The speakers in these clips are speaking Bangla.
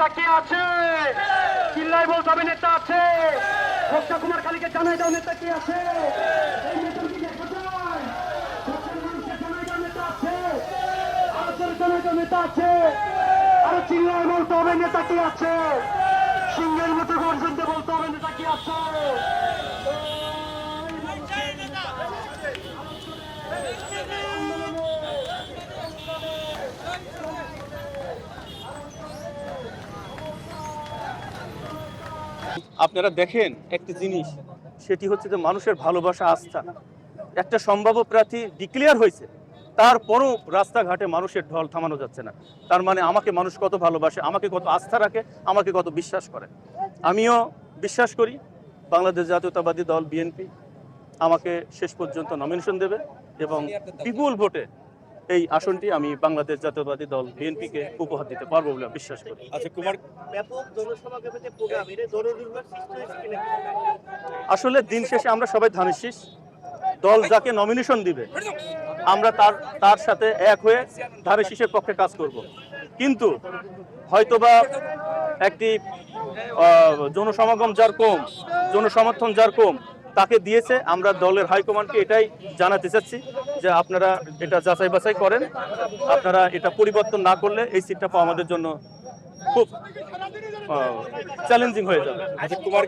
নেতা কে আছে? চিল্লাই বলতে হবে নেতা আছে। ভক্তা কুমার কালীকে জানাই দাও, নেতা কে আছে? নেতা আছে। কে আছে? সিংহের মতো গর্জন দিয়ে বলতে হবে নেতা কে আছে? আপনারা দেখেন একটি জিনিস, সেটি হচ্ছে যে মানুষের ভালোবাসা আস্থা। একটা সম্ভাব্য প্রার্থী ডিক্লেয়ার হয়েছে, তারপরও রাস্তাঘাটে মানুষের ঢল থামানো যাচ্ছে না। তার মানে আমাকে মানুষ কত ভালোবাসে, আমাকে কত আস্থা রাখে, আমাকে কত বিশ্বাস করে। আমিও বিশ্বাস করি, বাংলাদেশ জাতীয়তাবাদী দল, বিএনপি আমাকে শেষ পর্যন্ত নমিনেশন দেবে এবং বিপুল ভোটে এই আসনটি আমি বাংলাদেশ জাতীয়তাবাদী দল বিএনপিকে উপহার দিতে পারব বলে বিশ্বাস করি। আচ্ছা কুমার আসলে দিন শেষে আমরা সবাই ধানের শীষ। দল যাকে নমিনেশন দিবে আমরা তার তার সাথে এক হয়ে ধানের শীষের পক্ষে কাজ করব। কিন্তু হয়তোবা একটি আহ, জনসমাগম যার কম জনসমর্থন যার কম তাকে দিয়েছে। আমরা দলের হাইকমান্ডকে এটাই জানাতে চাচ্ছি যে আপনারা এটা যাচাই বাছাই করেন। আপনারা এটা পরিবর্তন না করলে এই সিটটা পাওয়া আমাদের জন্য খুব চ্যালেঞ্জিং হয়ে যাবে। আচ্ছা কুমার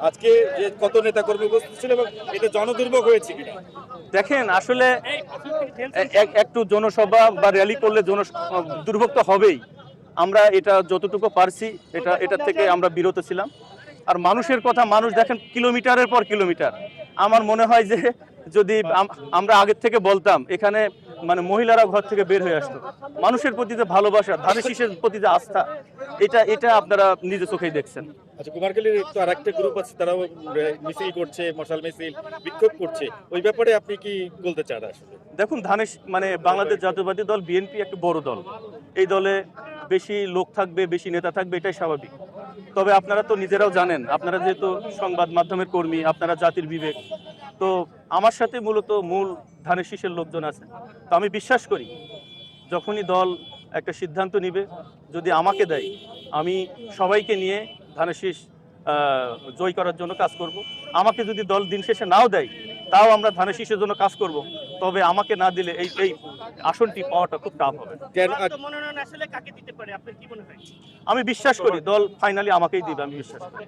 আজকে যে কত নেতা কর্মী উপস্থিত ছিল এবং এতে জনদুর্ভোগ হয়েছে দেখেন আসলে এক- একটু জনসভা বা র্যালি করলে জন দুর্ভোগ তো হবেই। আমরা এটা যতটুকু পারছি এটা এটা থেকে আমরা বিরত ছিলাম। আর মানুষের কথা মানুষ দেখেন কিলোমিটারের পর কিলোমিটার। আমার মনে হয় যে যদি আমরা আগের থেকে বলতাম এখানে মানে মহিলারা ঘর থেকে বের হয়ে আসতো। মানুষের প্রতি যে ভালোবাসা ধানের শীষের প্রতি যে আস্থা এটা এটা আপনারা নিজে চোখেই দেখছেন। আচ্ছা কুমারখালীর তো আর একটা গ্রুপ আছে তারাও মিছিল করছে মশাল মিছিল বিক্ষোভ করছে। ওই ব্যাপারে আপনি কি বলতে চান আসলে? দেখুন ধানের মানে বাংলাদেশ জাতীয়বাদী দল বিএনপি একটা বড় দল। এই দলে বেশি লোক থাকবে, বেশি নেতা থাকবে, এটাই স্বাভাবিক। তবে আপনারা তো নিজেরাও জানেন, আপনারা যেহেতু সংবাদ মাধ্যমের কর্মী, আপনারা জাতির বিবেক, তো আমার সাথে মূলত মূল ধানের শীষের লোকজন আছে। তো আমি বিশ্বাস করি, যখনই দল একটা সিদ্ধান্ত নিবে, যদি আমাকে দেয়, আমি সবাইকে নিয়ে ধানের শীষ জয় করার জন্য কাজ করব। আমাকে যদি দল দিন শেষে নাও দেয়, তাও আমরা ধানের শীষের জন্য কাজ করব। তবে আমাকে না দিলে এই এই আসনটি পাওয়াটা খুব টাফ হবে। মনোনয়ন আসলে কাকে দিতে পারে? আপনার কি মনে হয়? আমি বিশ্বাস করি দল ফাইনালি আমাকেই দিবে আমি বিশ্বাস করি।